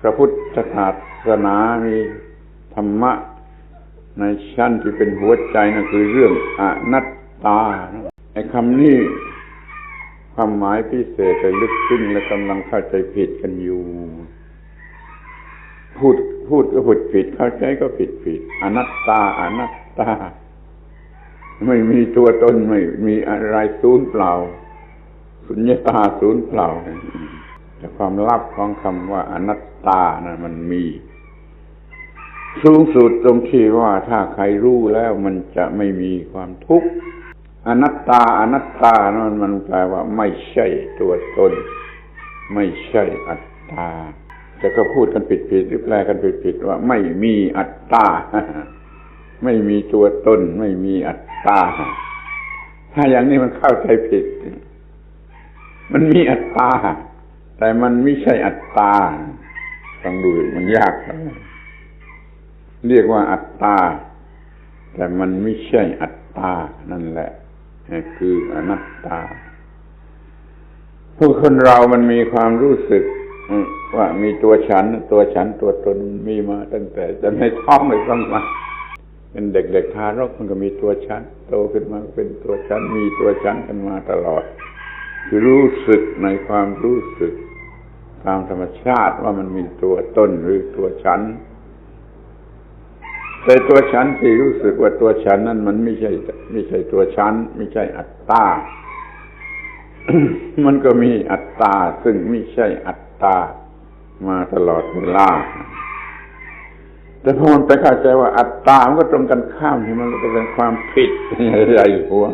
พระพุทธศาสนามีธรรมะ ในชั้นที่เป็นหัวใจนั่นคือเรื่องอนัตตาไอ้คำนี้ความหมายพิเศษแต่ลึกซึ้งและกำลังเข้าใจผิดกันอยู่ พูดพูดก็พูดผิดเข้าใจก็ผิดผิดอนัตตาอนัตตา ไม่มีตัวตนไม่มีอะไรศูนย์เปล่า สุญญตาศูนย์เปล่า ความลับของคำว่าอนัตตานะมันมี สูงสุดตรงที่ว่าถ้าใครรู้แล้วมันจะไม่มีความทุกข์อนัตตาอนัตตานั้นมันแปลว่า ไม่ใช่ตัวตน ไม่ใช่อัตตาแต่ก็พูดกันผิดผิดหรือแปลกันผิดผิดว่า ไม่มีอัตตา ไม่มีตัวตน ไม่มีอัตตา ถ้าอย่างนี้มันเข้าใจผิด มันมีอัตตา แต่มันไม่ใช่อัตตาฟังดูมันยากเรียกว่าอัตตา แต่มันไม่ใช่อัตตา นั่นแหละ คืออนัตตา ผู้คนเรามันมีความรู้สึกว่ามีตัวฉัน ตัวฉันตัวตนมีมาตั้งแต่จะในท้องเลยต้องมาเป็นเด็กๆทารกมันก็มีตัวฉัน โตขึ้นมาเป็นตัวฉัน มีตัวฉันกันมาตลอด คือรู้สึกในความรู้สึก ตามธรรมชาติว่ามันมีตัวตนหรือตัวฉัน แต่ตัวฉันที่รู้สึกว่าตัวฉันนั้นมันไม่ใช่ไม่ใช่ตัวฉันไม่ใช่อัตตา มันก็มีอัตตาซึ่งไม่ใช่อัตตามาตลอดเวลาแต่พอมันไปเข้าใจว่าอัตตา มันก็ตรงกันข้ามที่มันก็เป็นความผิดใหญ่หวง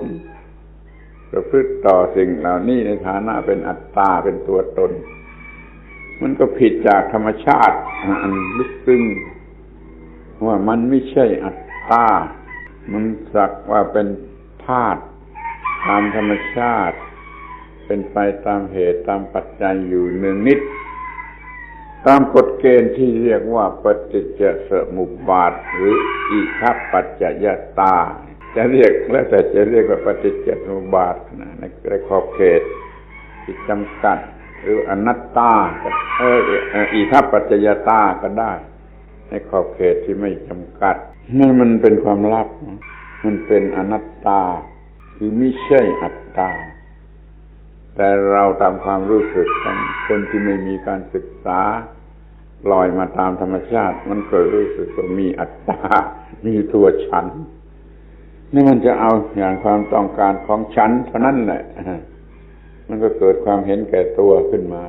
ประพฤติต่อสิ่งเหล่านี้ในฐานะเป็นอัตตาเป็นตัวตน มันก็ผิดจากธรรมชาติอันลึกซึ้งว่ามันไม่ใช่อัตตา มันสักว่าเป็นธาตุตามธรรมชาติ เป็นไปตามเหตุตามปัจจัยอยู่หนึ่งนิด ตามกฎเกณฑ์ที่เรียกว่าปฏิจจสมุปบาท หรืออิทัปปัจจยตา จะเรียกแล้วแต่จะเรียกว่าปฏิจจสมุปบาทนะในขอบเขตที่จำกัด หรืออนัตตาเอออิทัปปัจจยตาก็ได้ ในขอบเขตที่ไม่จำกัดนั่นมันเป็นความลับ มันเป็นอนัตตา คือไม่ใช่อัตตา แต่เราตามความรู้สึกของคนที่ไม่มีการศึกษาลอยมาตามธรรมชาติ มันก็รู้สึกว่ามีอัตตา มีตัวฉัน นี่มันจะเอาอย่างความต้องการของฉันเท่านั้นแหละ มันก็เกิดความเห็นแก่ตัวขึ้นมา